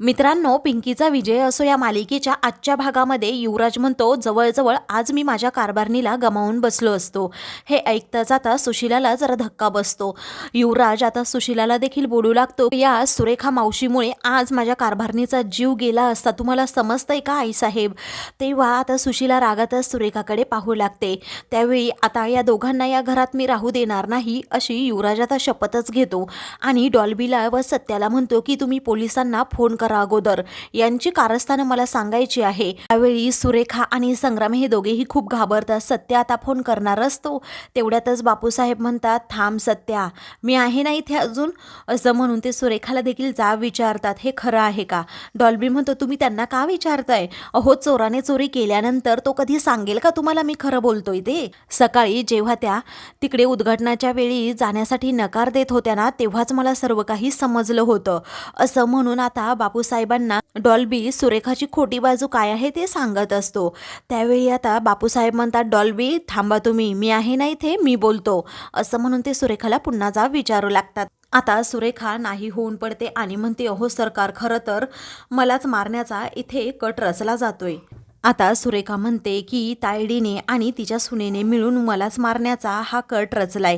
मित्रांनो पिंकीचा विजय असो या मालिकेच्या आजच्या भागामध्ये युवराज म्हणतो जवळजवळ आज मी माझ्या कारभारणीला गमावून बसलो असतो. हे ऐकताच आता सुशिलाला जरा धक्का बसतो. युवराज आता सुशिलाला देखील बोलू लागतो या सुरेखा मावशीमुळे आज माझ्या कारभारणीचा जीव गेला असता तुम्हाला समजतंय का आईसाहेब? तेव्हा आता सुशिला रागातच सुरेखाकडे पाहू लागते. त्यावेळी आता या दोघांना या घरात मी राहू देणार नाही अशी युवराज आता शपथच घेतो. आणि डॉल्बीला व सत्याला म्हणतो की तुम्ही पोलिसांना फोन करा अगोदर यांची कारस्थानं मला सांगायची आहे. त्यावेळी सुरेखा आणि संग्राम हे दोघेही खूप घाबरतात. सत्य आता फोन करणार असतो तेवढ्यातच बापूसाहेब म्हणतात थांब सत्या. मी आहे ना इथे अजून? असं म्हणून ते सुरेखाला देखील जा विचारतात. हे खरं आहे का? डॉल्बी म्हणतो तुम्ही त्यांना का विचारताय? अहो चोराने चोरी केल्यानंतर तो कधी सांगेल का तुम्हाला मी खरं बोलतोय ते? सकाळी जेव्हा त्या तिकडे उद्घाटनाच्या वेळी जाण्यासाठी नकार देत होत्या ना तेव्हाच मला सर्व काही समजलं होतं. असं म्हणून आता बापू बापूसाहेबांना डॉल्बी सुरेखाची खोटी बाजू काय आहे ते सांगत असतो. त्यावेळी आता बापूसाहेब म्हणतात डॉल्बी थांबा तुम्ही मी आहे ना इथे मी बोलतो. असं म्हणून ते सुरेखाला पुन्हा जा विचारू लागतात. आता सुरेखा नाही होऊन पडते आणि म्हणते अहो सरकार खरं तर मलाच मारण्याचा इथे कट रचला जातोय. आता सुरेखा म्हणते की तायडीने आणि तिच्या सुनेने मिळून मलाच मारण्याचा हा कट रचलाय.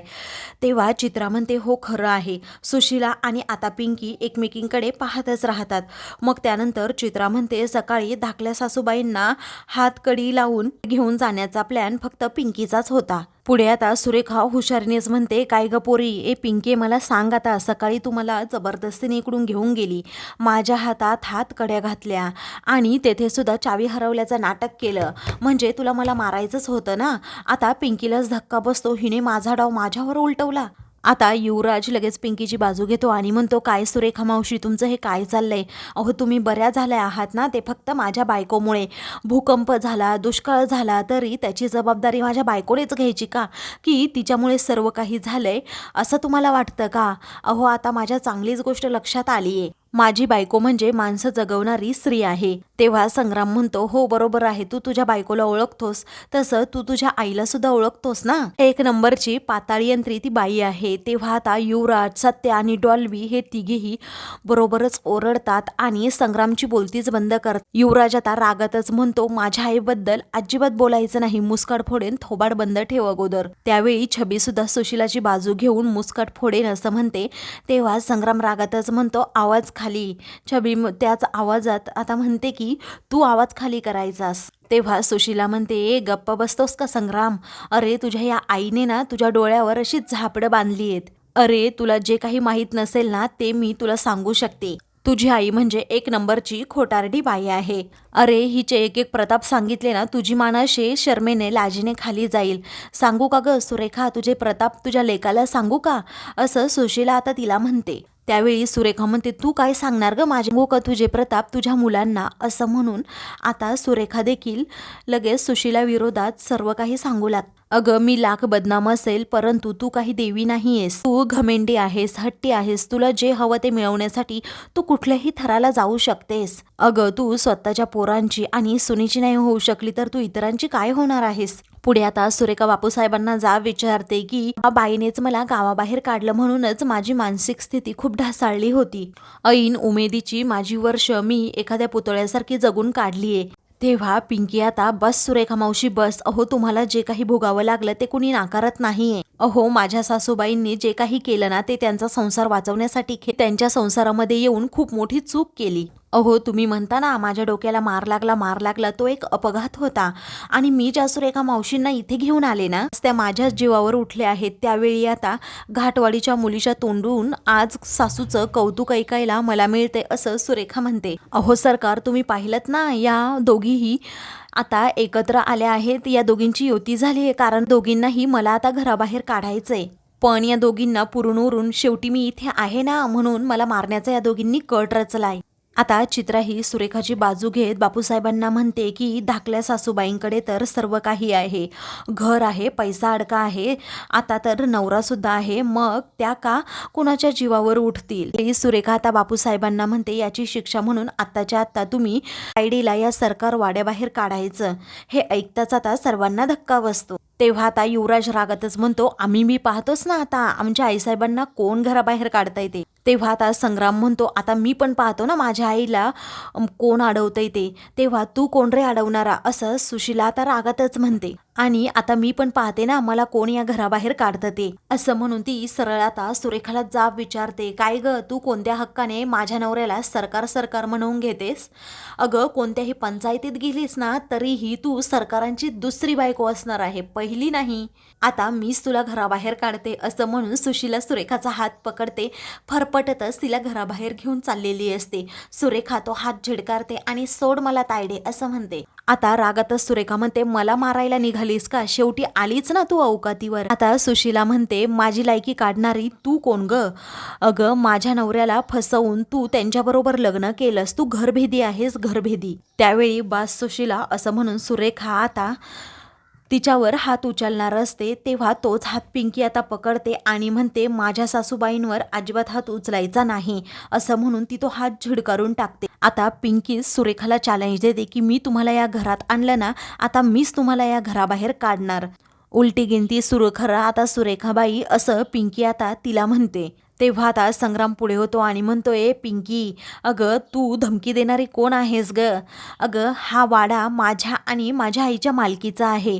तेव्हा चित्रा म्हणते हो खरं आहे. सुशिला आणि आता पिंकी एकमेकींकडे पाहतच राहतात. मग त्यानंतर चित्रा म्हणते सकाळी धाकल्या सासूबाईंना हातकडी लावून घेऊन जाण्याचा प्लॅन फक्त पिंकीचाच होता. पुढे आता सुरेखा हुशारीनेच म्हणते काय ग पोरी ए पिंके मला सांग आता सकाळी तू मला जबरदस्तीने इकडून घेऊन गेली. माझ्या हातात हात कड्या घातल्या आणि तेथे सुद्धा चावी हरवल्याचं नाटक केलं. म्हणजे तुला मला मारायचंच होतं ना? आता पिंकीलाच धक्का बसतो हिने माझा डाव माझ्यावर उलटवला. आता युवराज लगेच पिंकीची बाजू घेतो आणि म्हणतो काय सुरेखा मावशी तुमचं हे काय चाललंय? अहो तुम्ही बऱ्या झाल्या आहात ना? ते फक्त माझ्या बायकोमुळे. भूकंप झाला दुष्काळ झाला तरी त्याची जबाबदारी माझ्या बायकोनेच घ्यायची का? की तिच्यामुळे सर्व काही झालंय? असं तुम्हाला वाटतं का? अहो आता माझ्या चांगलीच गोष्ट लक्षात आली आहे माझी बायको म्हणजे माणसं जगवणारी स्त्री आहे. तेव्हा संग्राम म्हणतो हो बरोबर आहे तू तुझ्या बायकोला ओळखतोस तसं तू तुझ्या आईला सुद्धा ओळखतोस ना? एक नंबरची पाताळी यंत्री ती बाई आहे तेव्हा आता युवराज सत्य आणि डॉल्बी हे तिघेही बरोबरच ओरडतात आणि संग्रामची बोलतीच बंद करत युवराज आता रागातच म्हणतो माझ्या आईबद्दल अजिबात बोलायचं नाही मुस्काट फोडेन थोबाड बंद ठेव अगोदर. त्यावेळी छबी सुद्धा सुशिलाची बाजू घेऊन मुस्काट फोडेन असं म्हणते तेव्हा संग्राम रागातच म्हणतो आवाज खाली. छबी त्याच आवाजात आता म्हणते की तू आवाज खाली करायचास. तेव्हा सुशीला म्हणते ए गप्प बसतोस का संग्राम? अरे तुझ्या या आईने ना तुझ्या डोळ्यावर अशी झापडं बांधली आहेत. अरे तुला जे काही माहीत नसेल ना ते मी तुला सांगू शकते. तुझी आई म्हणजे एक नंबरची खोटारडी बाई आहे. अरे हिचे एक एक प्रताप सांगितले ना तुझी मानाशे शर्मेने लाजीने खाली जाईल. सांगू का ग सुरेखा तुझे प्रताप तुझ्या लेकाला सांगू का? असं सुशीला आता तिला म्हणते. त्यावेळी सुरेखा म्हणते तू काय सांगणार ग? माझे गो का तुझे प्रताप तुझ्या मुलांना? असं म्हणून आता सुरेखा देखील लगेच सुशीला विरोधात सर्व काही सांगू लाग अगं मी लाख बदनाम असेल परंतु तू काही देवी नाहीयेस. तू घमेंडी आहेस हट्टी आहेस. तुला जे हवं ते मिळवण्यासाठी तू कुठल्याही थराला जाऊ शकतेस. अगं तू स्वतःच्या पोरांची आणि सुनीची नाही होऊ शकली तर तू इतरांची काय होणार आहेस? पुढे आता सुरेखा बापूसाहेबांना जा विचारते की बाईनेच मला गावाबाहेर काढलं म्हणूनच माझी मानसिक स्थिती खूप ढासाळली होती. ऐन उमेदीची माझी वर्ष मी एखाद्या पुतळ्यासारखी जगून काढलीये. तेव्हा पिंकी आता बस सुरेखा मावशी बस. अहो तुम्हाला जे काही भोगावं लागलं ते कुणी नाकारत नाहीये. अहो माझ्या सासूबाईंनी जे काही केलं ना ते त्यांचा संसार वाचवण्यासाठी खे- त्यांच्या संसारामध्ये येऊन खूप मोठी चूक केली. अहो तुम्ही म्हणता ना माझ्या डोक्याला मार लागला मार लागला तो एक अपघात होता. आणि मी ज्या सुरेखा मावशींना इथे घेऊन आले ना त्या माझ्याच जीवावर उठले आहेत. त्यावेळी आता घाटवाडीच्या मुलीच्या तोंडून आज सासूचं कौतुक ऐकायला मला मिळते असं सुरेखा म्हणते. अहो सरकार तुम्ही पाहिलं ना या दोघीही आता एकत्र आल्या आहेत. या दोघींची युती झाली आहे कारण दोघींनाही मला आता घराबाहेर काढायचंय. पण या दोघींना पुरून उरून शेवटी मी इथे आहे ना म्हणून मला मारण्याचा या दोघींनी कट रचलाय. आता चित्रा ही सुरेखाची बाजू घेत बापूसाहेबांना म्हणते की धाकल्या सासूबाईंकडे तर सर्व काही आहे. घर आहे पैसा अडका आहे. आता तर नवरा सुद्धा आहे. मग त्या का कुणाच्या जीवावर उठतील? सुरेखा आता बापूसाहेबांना म्हणते याची शिक्षा म्हणून आत्ताच्या आत्ता तुम्ही आयडीला या सरकार वाड्याबाहेर काढायचं. हे ऐकताच आता सर्वांना धक्का बसतो. तेव्हा आता युवराज रागातच म्हणतो आम्ही मी पाहतोच ना आता. आमच्या आईसाहेबांना कोण घराबाहेर काढता येते तेव्हा आता संग्राम म्हणतो आता मी पण पाहतो ना माझ्या आईला कोण अडवतंय ते. तेव्हा तू कोण रे अडवणारा? असं सुशिला आता रागातच म्हणते. आणि आता मी पण पाहते ना मला कोण या घराबाहेर काढतं ते. असं म्हणून ती सरळ आता सुरेखाला जाब विचारते काय ग तू कोणत्या हक्काने माझ्या नवऱ्याला सरकार सरकार म्हणवून घेतेस? अगं कोणत्याही पंचायतीत गेलीस ना तरीही तू सरकारांची दुसरी बायको असणार आहे पहिली नाही. आता मीच तुला घराबाहेर काढते असं म्हणून सुशीला सुरेखाचा हात पकडते फरफटतच तिला घराबाहेर घेऊन चाललेली असते. सुरेखा तो हात झिडकारते आणि सोड मला तायडे असं म्हणते. आता रागातच सुरेखा म्हणते मला मारायला निघालीस का? शेवटी आलीच ना तू अवकातीवर आता सुशीला म्हणते माझी लायकी काढणारी तू कोण ग? अगं माझ्या नवऱ्याला फसवून तू त्यांच्याबरोबर लग्न केलंस. तू घरभेदी आहेस घरभेदी. त्यावेळी बास सुशीला असं म्हणून सुरेखा आता तिच्यावर हात उचलणार असते तेव्हा तोच हात पिंकी आता पकडते आणि म्हणते माझ्या सासूबाईंवर अजिबात हात उचलायचा नाही असं म्हणून ती तो हात झिडकारून टाकते. आता पिंकी सुरेखाला चॅलेंज देते की मी तुम्हाला या घरात आणलं ना आता मीच तुम्हाला या घराबाहेर काढणार. उलटी गिनती सुरू आता सुरेखाबाई असं पिंकी आता तिला म्हणते. तेव्हा आता संग्राम पुढे होतो आणि म्हणतोय पिंकी अगं तू धमकी देणारी कोण आहेस ग? अगं हा वाडा माझ्या आणि माझ्या आईच्या मालकीचा आहे.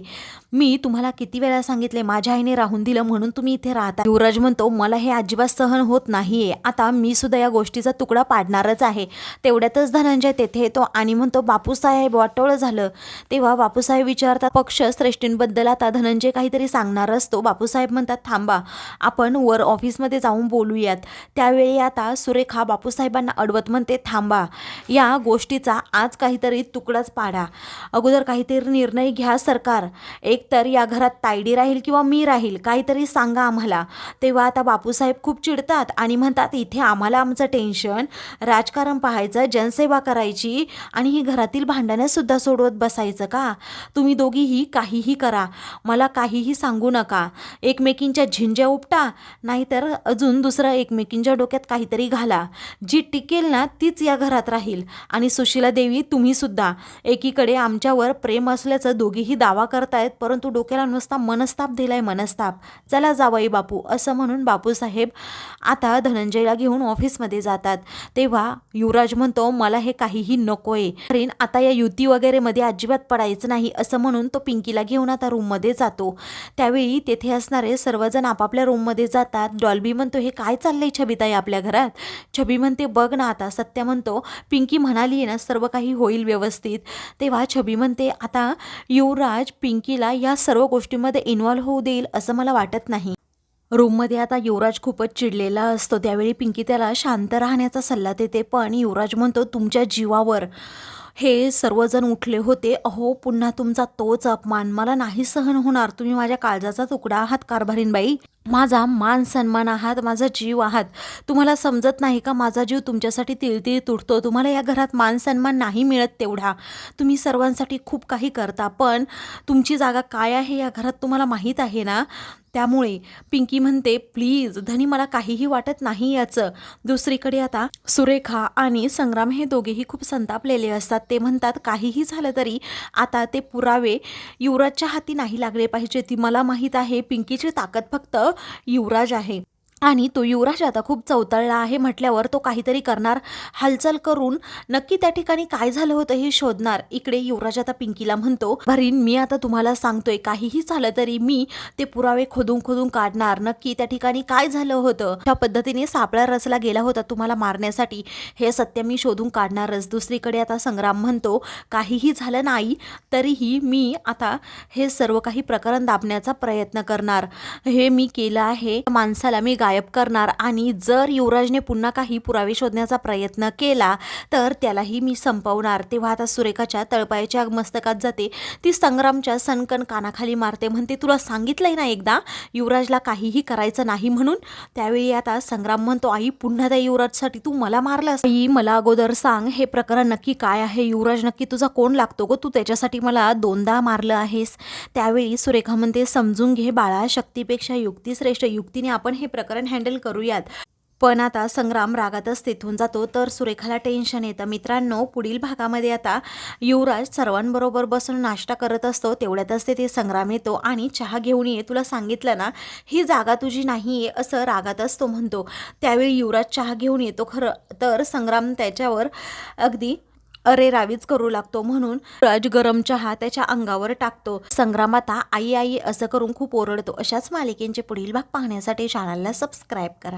मी तुम्हाला किती वेळा सांगितले माझ्या आईने राहून दिलं म्हणून तुम्ही इथे राहता. युवराज म्हणतो मला हे अजिबात सहन होत नाहीये. आता मी सुद्धा या गोष्टीचा तुकडा पाडणारच आहे. तेवढ्यातच धनंजय तेथे येतो आणि म्हणतो बापूसाहेब वाटोळं झालं. तेव्हा बापूसाहेब विचारतात पक्ष श्रेष्ठींबद्दल आता धनंजय काहीतरी सांगणार असतो. बापूसाहेब म्हणतात थांबा आपण वर ऑफिसमध्ये जाऊन बोलूयात. त्यावेळी आता सुरेखा बापूसाहेबांना अडवत म्हणते थांबा या गोष्टीचा आज काहीतरी तुकडाच पाडा. अगोदर काहीतरी निर्णय घ्या सरकार. एक तर या घरात तायडी राहील किंवा मी राहील काहीतरी सांगा आम्हाला. तेव्हा आता बापूसाहेब खूप चिडतात आणि म्हणतात इथे आम्हाला आमचं टेन्शन राजकारण पाहायचं जनसेवा करायची आणि ही घरातील भांडणंसुद्धा सोडवत बसायचं का? तुम्ही दोघीही काहीही करा मला काहीही सांगू नका. एकमेकींच्या झिंज्या उपटा नाहीतर अजून दुसरं एकमेकींच्या डोक्यात काहीतरी घाला. जी टिकेल ना तीच या घरात राहील आणि सुशीला देवी तुम्हीसुद्धा एकीकडे आमच्यावर प्रेम असल्याचं दोघीही दावा करतायत परंतु परंतु डोक्याला नुसता मनस्ताप दिलाय मनस्ताप. चला जावई बापू असं म्हणून बापूसाहेब आता धनंजयला घेऊन ऑफिसमध्ये जातात. तेव्हा युवराज म्हणतो मला हे काहीही नकोय. कारण आता या युती वगैरे मध्ये अजिबात पडायचं नाही असं म्हणून तो पिंकीला घेऊन आता रूममध्ये जातो. त्यावेळी तेथे असणारे सर्वजण आपापल्या रूममध्ये जातात. डॉल्बी म्हणतो हे काय चाललंय छबीताई आपल्या घरात? छबी म्हणते बघ ना आता सत्य म्हणतो पिंकी म्हणाली आहे ना सर्व काही होईल व्यवस्थित. तेव्हा छबी म्हणते आता युवराज पिंकीला या सर्व गोष्टींमध्ये इन्व्हॉल्व्ह होऊ देईल असं मला वाटत नाही. रूममध्ये आता युवराज खूपच चिडलेला असतो. त्यावेळी पिंकी त्याला शांत राहण्याचा सल्ला देते पण युवराज म्हणतो तुमच्या जीवावर हे सर्वजण उठले होते. अहो पुन्हा तुमचा तोच अपमान. मला नाही सहन होणार. तुम्ही माझ्या काळजाचा तुकडा आहात कारभारीनबाई माझा मान सन्मान आहात माझा जीव आहात. तुम्हाला समजत नाही का माझा जीव तुमच्यासाठी तिळतिळ तुटतो? तुम्हाला या घरात मान सन्मान नाही मिळत तेवढा. तुम्ही सर्वांसाठी खूप काही करता पण तुमची जागा काय आहे या घरात तुम्हाला माहीत आहे ना? त्यामुळे पिंकी म्हणते प्लीज धनी मला काहीही वाटत नाही याचं. दुसरीकडे आता सुरेखा आणि संग्राम हे दोघेही खूप संतापलेले असतात. ते म्हणतात काहीही झालं तरी आता ते पुरावे युवराजच्या हाती नाही लागले पाहिजे ती मला माहीत आहे पिंकीची ताकद फक्त युवराज आहे आणि तो युवराज आता खूप चौतळला आहे म्हटल्यावर तो काहीतरी करणार. हालचाल करून नक्की त्या ठिकाणी काय झालं होतं हे शोधणार. इकडे युवराज आता पिंकीला म्हणतो भरीन मी आता तुम्हाला सांगतोय काहीही झालं तरी मी ते पुरावे खोदून खोदून काढणार. नक्की त्या ठिकाणी काय झालं होतं? त्या पद्धतीने सापळा रचला गेला होता तुम्हाला मारण्यासाठी. हे सत्य मी शोधून काढणारच. दुसरीकडे आता संग्राम म्हणतो काहीही झालं नाही तरीही मी आता हे सर्व काही प्रकरण दाबण्याचा प्रयत्न करणार. हे मी केलं आहे. माणसाला मी गायब करणार आणि जर युवराजने पुन्हा काही पुरावे शोधण्याचा प्रयत्न केला तर त्यालाही मी संपवणार. तेव्हा आता सुरेखाच्या तळपायाच्या मस्तकात जाते. ती संग्रामच्या सनकन कानाखाली मारते. म्हणते तुला सांगितलंय ना एकदा युवराजला काहीही करायचं नाही म्हणून? त्यावेळी आता संग्राम म्हणतो आई पुन्हा त्या युवराजसाठी तू मला मारलास. आई मला अगोदर सांग हे प्रकरण नक्की काय आहे? युवराज नक्की तुझा कोण लागतो गो? तू त्याच्यासाठी मला दोनदा मारलं आहेस. त्यावेळी सुरेखा म्हणते समजून घे बाळा शक्तीपेक्षा युक्ती श्रेष्ठ युक्तीने आपण हे प्रकरण हँडल करूयात. पण आता संग्राम रागातच तिथून जातो तर सुरेखाला टेन्शन येतं. मित्रांनो पुढील भागामध्ये आता युवराज सर्वांबरोबर बसून नाश्ता करत असतो. तेवढ्यातच तिथे संग्राम येतो आणि चहा घेऊन ये. तुला सांगितलं ना ही जागा तुझी नाही आहे असं रागातच तो म्हणतो. त्यावेळी युवराज चहा घेऊन येतो खरं. तर संग्राम त्याच्यावर अगदी अरे रावीच करू लागतो म्हणून राज गरम चहा त्याच्या अंगावर टाकतो. संग्राम आता आई आई असं करून खूप ओरडतो. अशाच मालिकेंचे पुढील भाग पाहण्यासाठी चॅनलला सबस्क्राईब करा.